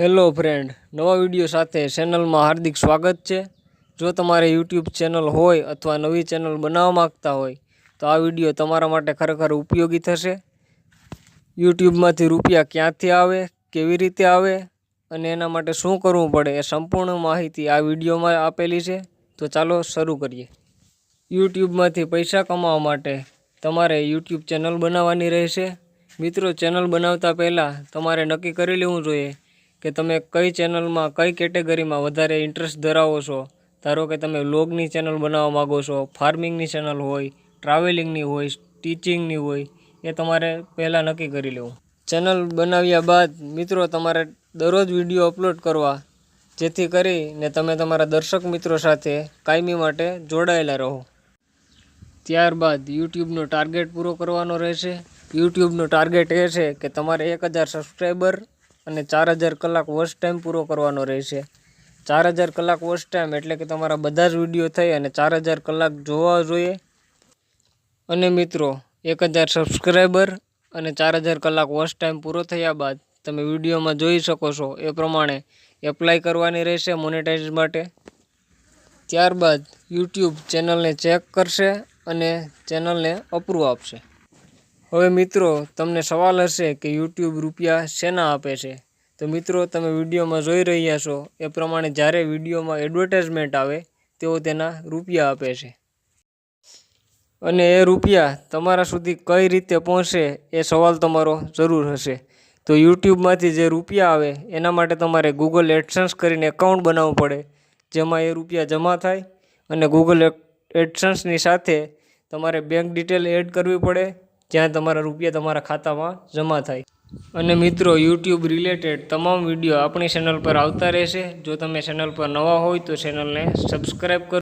Hello friend નવા video સાથે ચેનલમાં હાર્દિક સ્વાગત છે. જો તમારે યુટ્યુબ ચેનલ હોય અથવા નવી ચેનલ બનાવવા માગતા હોય, તો આ વીડિયો તમારા માટે ખરેખર ઉપયોગી થશે. યુટ્યુબમાંથી રૂપિયા ક્યાંથી આવે, કેવી રીતે આવે અને એના માટે શું કરવું પડે એ સંપૂર્ણ માહિતી આ વિડીયોમાં આપેલી છે. તો ચાલો શરૂ કરીએ. યુટ્યુબમાંથી પૈસા કમાવા માટે તમારે યુટ્યુબ ચેનલ બનાવવાની રહેશે. મિત્રો ચેનલ બનાવતા પહેલાં તમારે નક્કી કરી લેવું જોઈએ કે તમે કઈ ચેનલમાં કઈ કેટેગરીમાં વધારે ઇન્ટરેસ્ટ ધરાવો છો? ધારો કે તમે વ્લોગની ચેનલ બનાવવા માગો છો ફાર્મિંગની ચેનલ હોય ટ્રાવેલિંગની હોય ટીચિંગની હોય, એ તમારે પહેલાં નક્કી કરી લેવું. ચેનલ બનાવ્યા બાદ મિત્રો તમારે દરરોજ વીડિયો અપલોડ કરવા, જેથી કરીને તમે તમારા દર્શક મિત્રો સાથે કાયમી માટે જોડાયેલા રહો. ત્યારબાદ યુટ્યુબનો ટાર્ગેટ પૂરો કરવાનો રહેશે. યુટ્યુબનો ટાર્ગેટ એ છે કે તમારે એક હજાર સબસ્ક્રાઈબર અને ચાર હજાર કલાક વોચ ટાઈમ પૂરો કરવાનો રહેશે. ચાર હજાર કલાક વોચ ટાઈમ એટલે કે તમારા બધા જ વીડિયો થઈ અને ચાર હજાર કલાક જોવા જોઈએ. અને મિત્રો, એક હજાર સબસ્ક્રાઈબર અને ચાર હજાર કલાક વોચ ટાઈમ પૂરો થયા બાદ તમે વિડીયોમાં જોઈ શકો છો એ પ્રમાણે એપ્લાય કરવાની રહેશે મોનેટાઇઝ માટે. ત્યારબાદ યુટ્યુબ ચેનલને ચેક કરશે અને ચેનલને અપ્રૂવ આપશે. હવે મિત્રો, તમને સવાલ હશે કે યુટ્યુબ રૂપિયા શેના આપે છે? તો મિત્રો, તમે વિડીયોમાં જોઈ રહ્યા છો, એ પ્રમાણે જ્યારે વિડીયોમાં એડવર્ટાઇઝમેન્ટ આવે, તેઓ તેના રૂપિયા આપે છે. અને એ રૂપિયા તમારા સુધી કઈ રીતે પહોંચે એ સવાલ તમારો જરૂર હશે. તો યુટ્યુબમાંથી જે રૂપિયા આવે, એના માટે તમારે ગૂગલ એડસન્સ કરીને એકાઉન્ટ બનાવવું પડે, જેમાં એ રૂપિયા જમા થાય અને ગૂગલ એડસન્સની સાથે તમારે બેંક ડિટેલ એડ કરવી પડે જ્યાં તમારા રૂપિયા તમારા ખાતામાં જમા થાય. અને મિત્રો યુટ્યુબ રિલેટેડ તમામ વીડિયો આપણી ચેનલ પર આવતા રહેશે. જો તમે ચેનલ પર નવા હોય તો ચેનલને સબસ્ક્રાઈબ કરો.